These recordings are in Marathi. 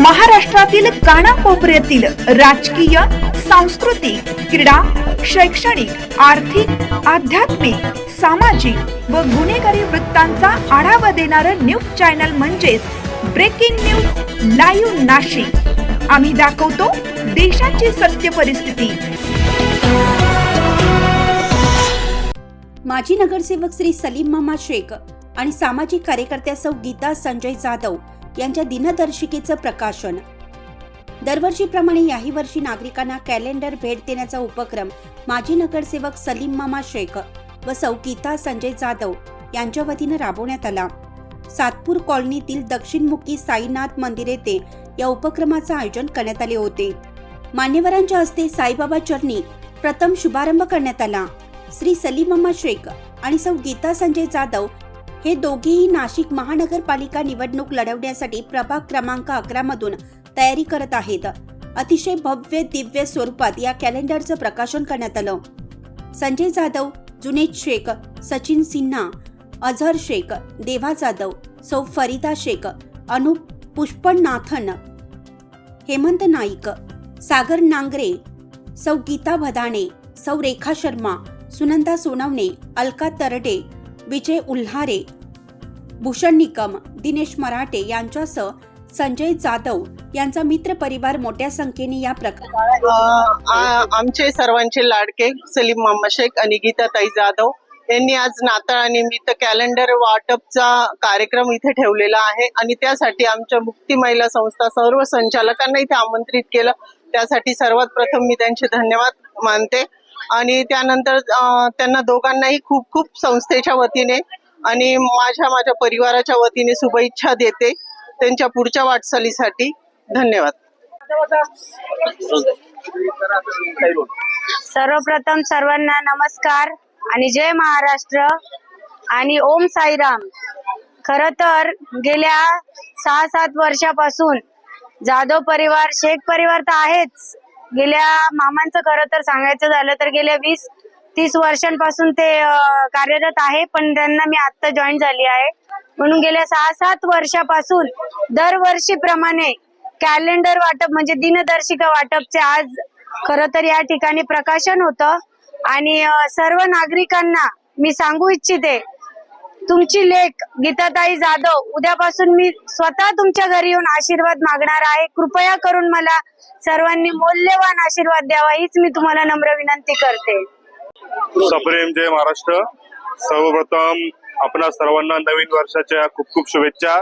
महाराष्ट्रातील कानाकोपऱ्यातील राजकीय सांस्कृतिक क्रीडा शैक्षणिक आर्थिक आध्यात्मिक सामाजिक व गुन्हेगारी वृत्तांचा आढावा देणारं न्यूज चॅनल म्हणजेच ब्रेकिंग न्यूज लाईव्ह नाशिक. आम्ही दाखवतो देशाची सत्य परिस्थिती. माजी नगरसेवक श्री सलीम मामा शेख आणि सामाजिक कार्यकर्त्या सौ गीता संजय जाधव यांच्या दिनदर्शिकेचं प्रकाशन. दरवर्षीप्रमाणे याही वर्षी नागरिकांना कॅलेंडर भेट देण्याचा उपक्रम माजी नगरसेवक सलीम मामा शेख व सौ गीता संजय जाधव यांच्या वतीनं राबवण्यात आला. सातपूर कॉलनीतील दक्षिणमुखी साईनाथ मंदिर येथे या उपक्रमाचं आयोजन करण्यात आले होते. मान्यवरांच्या हस्ते साईबाबा चरणी प्रथम शुभारंभ करण्यात आला. श्री सलीमम्मा शेख आणि सौ गीता संजय जाधव हे दोघेही नाशिक महानगरपालिका निवडणूक लढवण्यासाठी प्रभाग क्रमांक अकरा मधून तयारी करत आहेत. अतिशय भव्य दिव्य स्वरूपात या कॅलेंडरचं प्रकाशन करण्यात आलं. संजय जाधव जुनेद शेख सचिन सिन्हा अझहर शेख देवा जाधव सौ फरीदा शेख अनुप पुष्पनाथन हेमंत नाईक सागर नांगरे सौ गीता भदाणे सौ रेखा शर्मा सुनंदा सोनवणे अलका तरडे विजय उल्हारे भूषण निकम दिनेश मराठे यांच्यासह संजय जाधव यांचा मित्र परिवार मोठ्या संख्येने या प्रकार आमचे सर्वांचे लाडके सलीम मामा शेख आणि गीताताई जाधव यांनी आज नाताळानिमित्त कॅलेंडर वाटपचा कार्यक्रम इथे ठेवलेला आहे आणि त्यासाठी आमच्या मुक्ती महिला संस्था सर्व संचालकांना इथे आमंत्रित केलं. त्यासाठी सर्वात प्रथम मी त्यांचे धन्यवाद मानते. आणि त्यानंतर त्यांना दोघांनाही खूप खूप संस्थेच्या वतीने आणि माझ्या माझ्या परिवाराच्या वतीने शुभेच्छा देते त्यांच्या पुढच्या वाटचालीसाठी. धन्यवाद. सर्वप्रथम सर्वांना नमस्कार आणि जय महाराष्ट्र आणि ओम साईराम. खर तर गेल्या सहा सात वर्षापासून जाधव परिवार शेख परिवार तर आहेच. गेल्या मामांचं खरं तर सांगायचं झालं तर गेल्या वीस तीस वर्षांपासून ते कार्यरत आहे पण त्यांना मी आत्ता जॉईन झाली आहे. म्हणून गेल्या सहा सात वर्षापासून दरवर्षीप्रमाणे कॅलेंडर वाटप म्हणजे दिनदर्शिका वाटपचे आज खर तर या ठिकाणी प्रकाशन होतं. आणि सर्व नागरिकांना मी सांगू इच्छिते तुमची लेख गीताताई जाधव उद्यापासून मी स्वतः तुमच्या घरी येऊन आशीर्वाद मागणार आहे. कृपया करून मला सर्वांनी मौल्यवान आशीर्वाद द्यावा हीच मी तुम्हाला नम्र विनंती करते. सप्रेम जय महाराष्ट्र. सर्वप्रथम आपणा सर्वांना नवीन वर्षाच्या खूप खूप शुभेच्छा.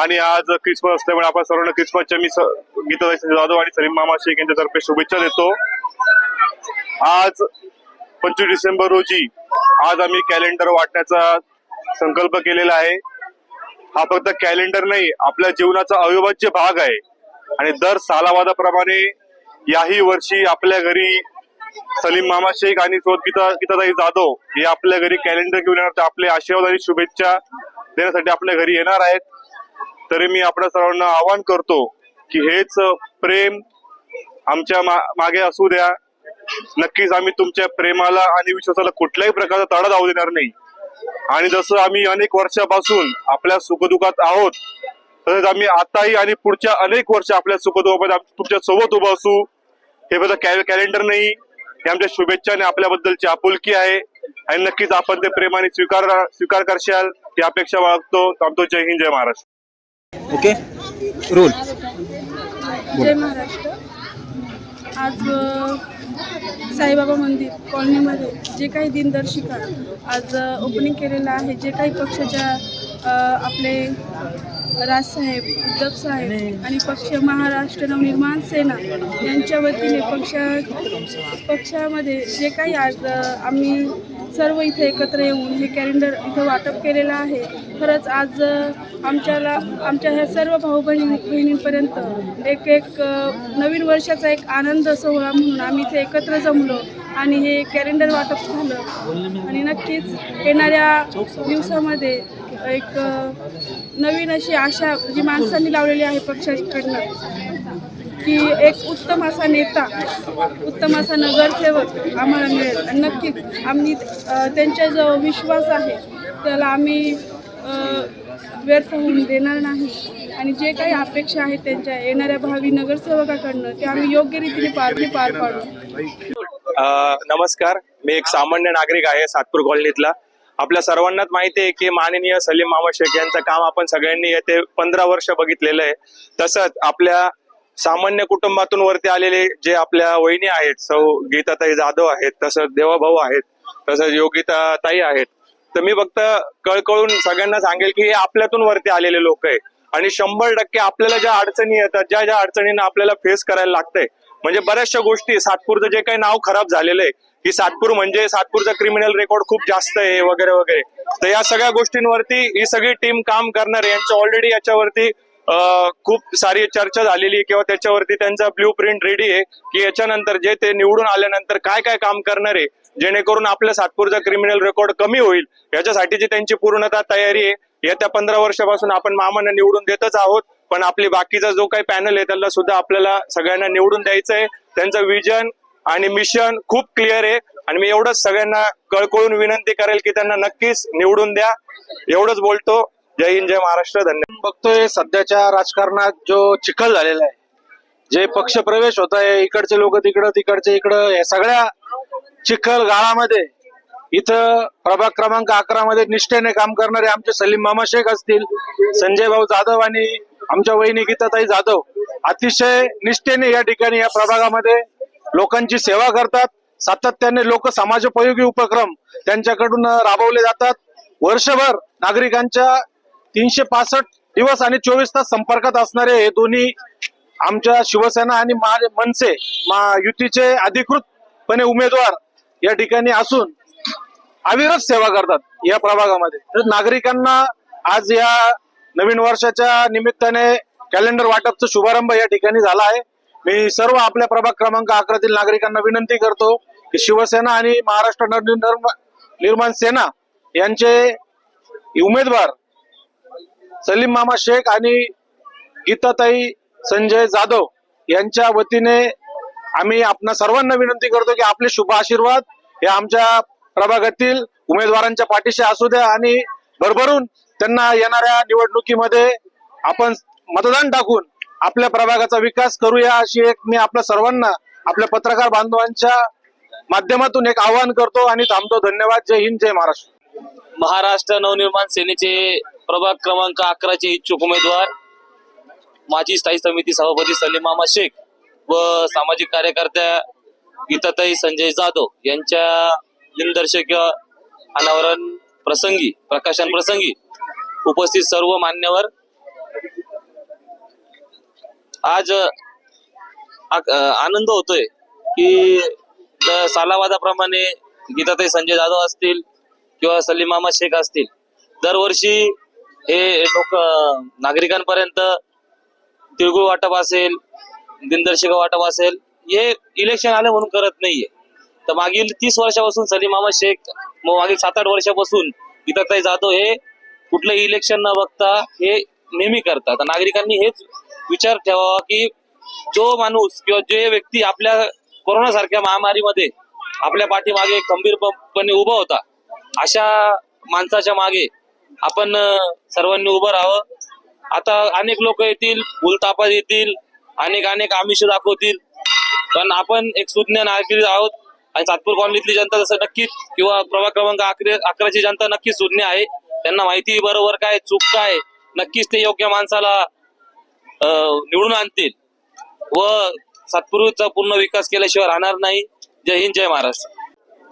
आणि आज क्रिसमस असल्यामुळे आपण सर्वांना क्रिसमसच्या मी गीता जाधव आणि सलीम मामा शेख यांच्यातर्फे शुभेच्छा देतो. आज पंचवीस डिसेंबर रोजी आज आम्ही कॅलेंडर वाटण्याचा संकल्प केलेला आहे. हा फक्त कॅलेंडर नाही आपल्या जीवनाचा अविभाज्य भाग आहे. आणि दर सालावादाप्रमाणे याही वर्षी आपल्या घरी सलीम मामा शेख आणि सोबत गीता गीताताई जाधव हे आपल्या घरी कॅलेंडर घेऊन येणार. आपले आशीर्वाद आणि शुभेच्छा देण्यासाठी आपल्या घरी येणार आहेत. तरी मी आपल्या सर्वांना आवाहन करतो की हेच प्रेम आमच्या मा- मागे असू द्या. नक्कीच आम्ही तुमच्या प्रेमाला आणि विश्वासाला कुठल्याही प्रकारचा तडा जाऊ देणार नाही. आणि जसं आम्ही अनेक वर्षापासून आपल्या सुखदुखात आहोत तसेच आम्ही आताही आणि पुढच्या अनेक वर्ष आपल्या सुखदुखामध्ये तुमच्यासोबत उभं असू. हे फक्त कॅ- कॅलेंडर नाही. हे आमच्या शुभेच्छा आणि आपल्याबद्दलची आपुलकी आहे. आणि नक्कीच आपण ते प्रेमाने स्वीकार स्वीकार करशाल ही अपेक्षा बाळगतो. थांबतो. जय हिंद जय महाराष्ट्र. ओके? रोल. जय महाराष्ट्र. आज साईबाबा मंदिर कॉलनीमध्ये जे काही दिनदर्शिका आज ओपनिंग केलेलं आहे जे काही पक्षाच्या आपले राजसाहेब उद्धव साहेब आणि पक्ष महाराष्ट्र नवनिर्माण सेना यांच्या वतीने पक्षा पक्षामध्ये जे काही आज आम्ही सर्व इथे एकत्र येऊन हे कॅलेंडर इथं वाटप केलेलं आहे. खरंच आज आमच्याला आमच्या ह्या सर्व भाऊ बहिणी बहिणींपर्यंत एक एक नवीन वर्षाचा एक आनंद सोहळा म्हणून आम्ही इथे एकत्र जमलो आणि हे कॅलेंडर वाटप झालं. आणि नक्कीच येणाऱ्या दिवसामध्ये एक नवीन अशी आशा जी माणसांनी लावलेली आहे पक्षाकडनं की एक उत्तम असा नेता उत्तम असा नगरसेवक आम्हाला मिळेल. आणि नक्कीच आम्ही त्यांच्या त्यांचा जो विश्वास आहे त्याला आम्ही व्यर्थ होऊन देणार नाही. आणि जे काही अपेक्षा आहेत त्यांच्या येणाऱ्या भावी नगरसेवकाकडनं ते आम्ही योग्य रीतीने पार पार पाडू. नमस्कार. मी एक सामान्य नागरिक आहे सातपूर कॉलनीतला. आपल्या सर्वांनाच माहिती आहे की माननीय सलीम मामा शेख यांचं काम आपण सगळ्यांनी येते पंधरा वर्ष बघितलेलं आहे. तसंच आपल्या सामान्य कुटुंबातून वरती आलेले जे आपल्या वहिनी आहेत सौ गीताताई जाधव आहेत तसंच देवाभाऊ आहेत तसंच योगिताताई आहेत. तर मी फक्त कळकळून सगळ्यांना सांगेल की हे आपल्यातून वरती आलेले लोक आहे. आणि शंभर टक्के आपल्याला ज्या अडचणी येतात ज्या ज्या अडचणींना आपल्याला फेस करायला लागतंय म्हणजे बऱ्याचशा गोष्टी सातपूरचं जे काही नाव खराब झालेलं आहे की सातपूर म्हणजे सातपूरचा क्रिमिनल रेकॉर्ड खूप जास्त आहे वगैरे वगैरे. तर या सगळ्या गोष्टींवरती ही सगळी टीम काम करणार आहे. यांचं ऑलरेडी याच्यावरती खूप सारी चर्चा झालेली आहे किंवा त्याच्यावरती त्यांचा ब्ल्यू प्रिंट रेडी आहे की याच्यानंतर जे ते निवडून आल्यानंतर काय काय काम करणार आहे जेणेकरून आपल्या सातपूरचा क्रिमिनल रेकॉर्ड कमी होईल. याच्यासाठीची त्यांची पूर्णतः तयारी आहे. येत्या पंधरा वर्षापासून आपण मामांना निवडून देतच आहोत. पण आपली बाकीचा जो काही पॅनल आहे त्याला सुद्धा आपल्याला सगळ्यांना निवडून द्यायचं आहे त्यांचं विजन आणि मिशन खूप क्लिअर आहे. आणि मी एवढंच सगळ्यांना कळकळून विनंती करेल की त्यांना नक्कीच निवडून द्या. एवढंच बोलतो. जय हिंद जय महाराष्ट्र. धन्यवाद. बघतोय सध्याच्या राजकारणात जो चिखल झालेला आहे जे पक्ष प्रवेश होत आहे इकडचे लोक तिकडं तिकडचे इकडं या सगळ्या चिखल गाळामध्ये इथं प्रभाग क्रमांक अकरा मध्ये निष्ठेने काम करणारे आमचे सलीम मामा शेख असतील संजय भाऊ जाधव आणि आमच्या वहिनी गीताताई जाधव अतिशय निष्ठेने या ठिकाणी या प्रभागामध्ये लोकांची सेवा करतात. सातत्याने लोक समाजोपयोगी उपक्रम त्यांच्याकडून राबवले जातात. वर्षभर नागरिकांच्या तीनशे पासष्ट दिवस आणि चोवीस तास संपर्कात असणारे हे दोन्ही आमच्या शिवसेना आणि मनसे मा- युतीचे अधिकृतपणे उमेदवार या ठिकाणी असून अविरत सेवा करतात या प्रभागामध्ये. तर नागरिकांना आज या नवीन वर्षाच्या निमित्ताने कॅलेंडर वाटपचा शुभारंभ या ठिकाणी झाला आहे. मी सर्व आपल्या प्रभाग क्रमांक अकरातील नागरिकांना विनंती करतो की शिवसेना आणि महाराष्ट्र नवनिर्माण निर्माण सेना यांचे उमेदवार सलीम मामा शेख आणि गीताताई संजय जाधव यांच्या वतीने आम्ही आपणा सर्वांना विनंती करतो की आपले शुभ आशीर्वाद हे आमच्या प्रभागातील उमेदवारांच्या पाठीशी असू द्या आणि भरभरून त्यांना येणाऱ्या निवडणुकीमध्ये आपण मतदान टाकून आपल्या प्रभागाचा विकास करूया अशी एक मी आपल्या सर्वांना आपल्या पत्रकार बांधवांच्या माध्यमातून एक आवाहन करतो आणि थांबतो. धन्यवाद. जय हिंद जय महाराष्ट्र. महाराष्ट्र नवनिर्माण सेनेचे प्रभाग क्रमांक अकराचे इच्छुक उमेदवार माजी स्थायी समिती सभापती सलीम मामा शेख व सामाजिक कार्यकर्त्या गीताताई संजय जाधव यांच्या दिनदर्शक अनावरण प्रसंगी प्रकाशन प्रसंगी उपस्थित सर्व मान्यवर. आज आनंद होतोय की सालावादाप्रमाणे गीताताई संजय जाधव असतील किंवा सलीम मामा शेख असतील. दरवर्षी हे लोक नागरिकांपर्यंत तिळगुळ वाटप असेल दिनदर्शिका वाटप असेल हे इलेक्शन आलं म्हणून करत नाहीये. तर मागील तीस वर्षापासून सलीम मामा शेख मग मागील सात आठ वर्षापासून गीताताई जाधव हे कुठलं इलेक्शन न बघता हे नेहमी करतात. नागरिकांनी हेच विचार ठेवावा की जो माणूस किंवा जे व्यक्ती आपल्या कोरोना सारख्या महामारीमध्ये आपल्या पाठीमागे खंबीरपणे उभा होता अशा माणसाच्या मागे आपण सर्वांनी उभं राहावं. आता अनेक लोक येतील भूलतापात येतील अनेक अनेक आमिष दाखवतील. पण आपण एक सुज्ञ नागरिक आहोत आणि सातपूर कॉलनीतली जनता जसं नक्कीच किंवा प्रभाग क्रमांक अकरा अकराची जनता नक्कीच सुज्ञ आहे. त्यांना माहिती बरोबर काय चूक काय नक्कीच ते योग्य माणसाला अं, निवडून आणतील. व सत्पुरुचा पूर्ण विकास केल्याशिवाय राहणार नाही. जय हिंद जय महाराष्ट्र.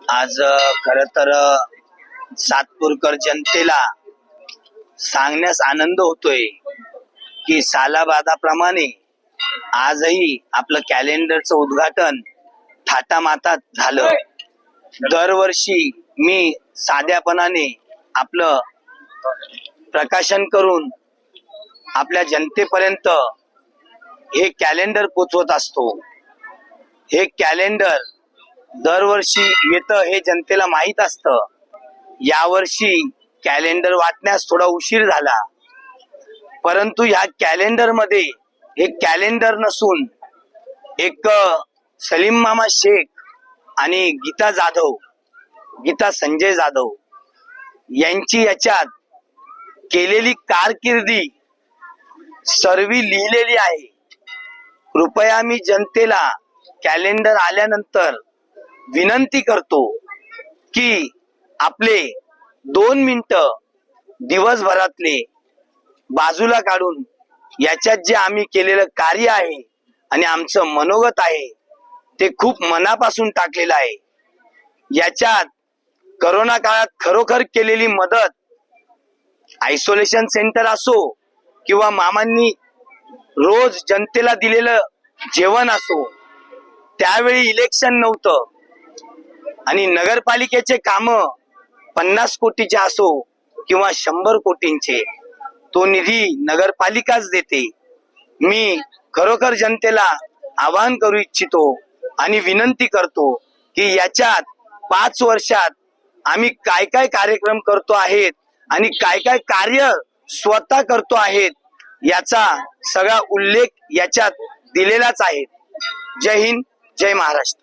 आज खर तर सातपूरकर जनतेला सांगण्यास आनंद होतोय की सालाबादाप्रमाणे आजही आपलं कॅलेंडरचं उद्घाटन थाटामाटात झालं. दरवर्षी मी साध्यापणाने आपलं प्रकाशन करून आपल्या जनतेपर्यंत हे कॅलेंडर पोचवत असतो. हे कॅलेंडर दरवर्षी येतं हे जनतेला माहीत असतं. यावर्षी कॅलेंडर वाटण्यास थोडा उशीर झाला. परंतु ह्या कॅलेंडरमध्ये हे कॅलेंडर नसून एक सलीम मामा शेख आणि गीता जाधव गीता संजय जाधव यांची याच्यात केलेली कारकिर्दी सर्वी लिहिलेली आहे. कृपया मी जनतेला कॅलेंडर आल्यानंतर विनंती करतो की आपले दोन मिनिट दिवसभरातले बाजूला काढून याच्यात जे आम्ही केलेलं कार्य आहे आणि आमचं मनोगत आहे ते खूप मनापासून टाकलेलं आहे. याच्यात करोना काळात खरोखर केलेली मदत आयसोलेशन सेंटर असो किंवा मामांनी रोज जनतेला दिलेलं जेवण असो त्यावेळी इलेक्शन नव्हतं. आणि नगरपालिकेचे काम पन्नास कोटीचे असो किंवा शंभर कोटींचे तो निधी नगरपालिकाच देते. मी खरोखर जनतेला आवाहन करू इच्छितो आणि विनंती करतो की याच्यात पाच वर्षात आम्ही काय काय कार्यक्रम करतो आहेत आणि काय काय कार्य स्वतः करतो आहेत याचा सगळा उल्लेख याच्यात दिलेलाच आहे. जय हिंद जय महाराष्ट्र.